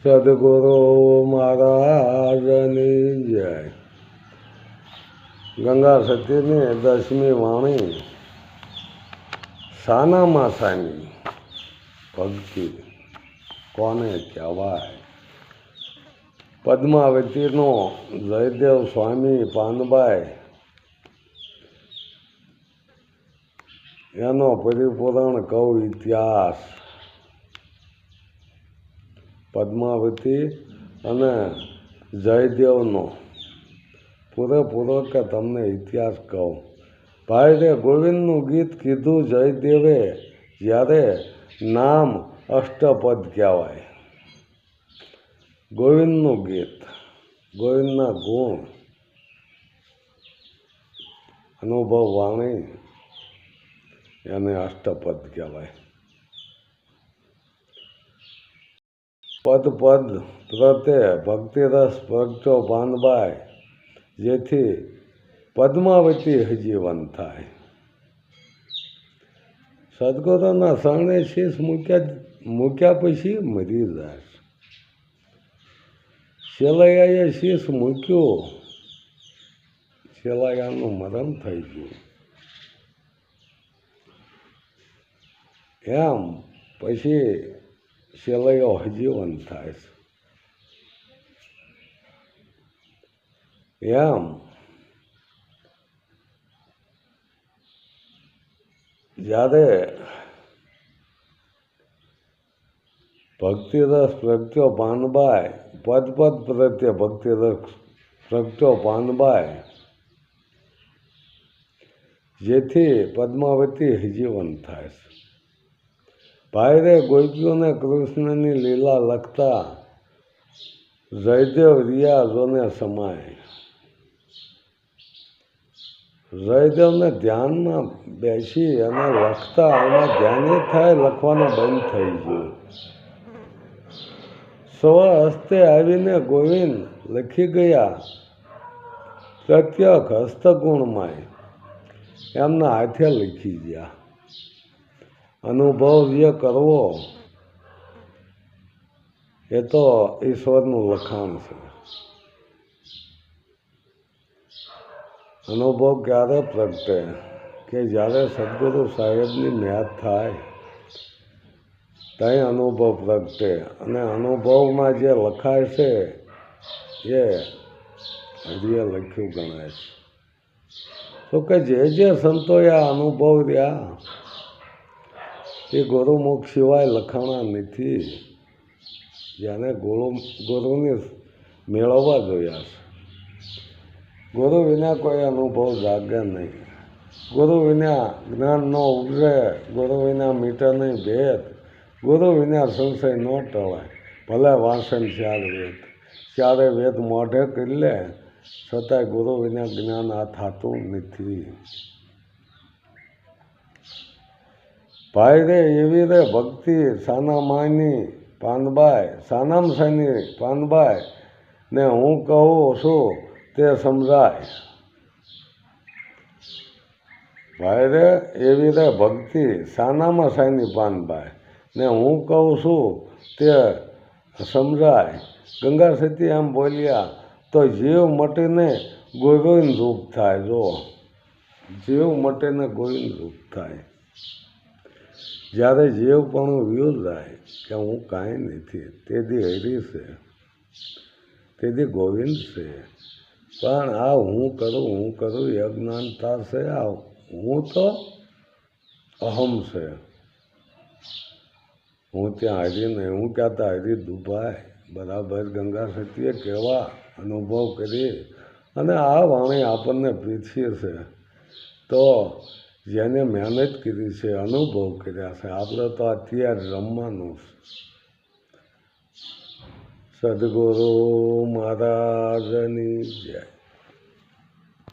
સદગુરુ મહારાજની જય ગંગા સતીની દસમી વાણી સાનામાં સાની ભક્તિ કોને કહેવાય પદ્માવતીનો જયદેવ સ્વામી પાનબાઈ એનો પરિપૂરણ કહું ઇતિહાસ પદ્માવતી અને જયદેવનો. પૂરેપૂરો કે તમને ઇતિહાસ કહું. ભાઈ રે ગોવિંદનું ગીત કીધું જયદેવે જ્યારે નામ અષ્ટપદ કહેવાય. ગોવિંદનું ગીત, ગોવિંદના ગુણ, અનુભવ વાણી એને અષ્ટપદ કહેવાય. પદ પદ પ્રત્યે ભક્તિરસ પ્રગટો બાંધવાય, જેથી પદ્માવતી હજીવન થાય. સદગુરુના શરણે શીશ મૂક્યા મૂક્યા પછી મરી જાય શેલૈયાએ શીશ મૂક્યો, શેલૈયાનું મરણ થઈ ગયું. એમ પછી શેલૈયો હજીવન થાય છે એમ જ્યારે ભક્તિરસ પ્રગટ્યો પાનબાઈ પદ પદ પ્રત્યે ભક્તિરસ પ્રગટ્યો પાનબાઈ જેથી પદ્માવતી હજીવન થાય છે ભાઈ રે ગોપીઓને કૃષ્ણની લીલા લખતા જયદેવ રિયાઝોને સમાય. જયદેવને ધ્યાનમાં બેસી અને લખતા એમાં ધ્યાને થાય લખવાનું બંધ થઈ ગયું. સ્વ હસ્તે આવીને ગોવિંદ લખી ગયા પ્રત્યક હસ્તગુણમાં એમના હાથે લખી ગયા. અનુભવ કરવો, એ તો ઈશ્વરનું લખાણ છે. અનુભવ ક્યારે પ્રગટે કે જ્યારે સદગુરુ સાહેબની મેદ થાય ત્યાં અનુભવ પ્રગટે અને અનુભવમાં જે લખાય છે, એ હરિએ લખ્યું ગણાય છે. તો કે જે જે સંતોએ અનુભવ રહ્યા એ ગૌરવમુખ સિવાય લખાણા નથી. જેને ગુરુ ગૌરવને મેળવવા જોયા છે. ગુરુ વિના કોઈ અનુભવ જાગે નહીં. ગુરુ વિના જ્ઞાન ન ઉગરે ગુરુ વિના મીટર નહીં ભેદ. ગુરુ વિના સંશય ન ટળાય ભલે વાસણ ચાર વેદ. ચારે વેદ મોઢે કરી લે, છતાંય ગુરુ વિના જ્ઞાન આ થતું નથી. ભાઈ એવી રે ભક્તિ, સાના માની પાનબાઈ સાનામ સાની પાનબાઈ ને હું કહું છું તે સમજાય. ભાઈ રે એવી રે ભક્તિ, સાનામાં સાની પાનબાઈ ને હું કહું છું તે સમજાય. ગંગા સતી એમ બોલ્યા, તો જીવ મટીને ગોવિંદ રૂપ થાય. જો, જીવ મટીને ગોવિંદ રૂપ થાય. જ્યારે જીવ પણ વ્યૂ જાય કે હું કાંઈ નથી તેથી હરી છે તેથી ગોવિંદ છે. પણ આ હું કરું હું કરું એ અજ્ઞાનતા છે, આ હું તો અહમ છે. હું ત્યાં હરી નહીં, હું કહેતા હરી દુભાય, બરાબર ગંગા સતીએ કહેવા અનુભવ કરી. અને આ વાણી આપણને પીછીએ છે. તો જેને મહેનત કરી છે અનુભવ કર્યા છે. આપણે તો અત્યારે રમવાનું સદગુરુ મહારાજની જય.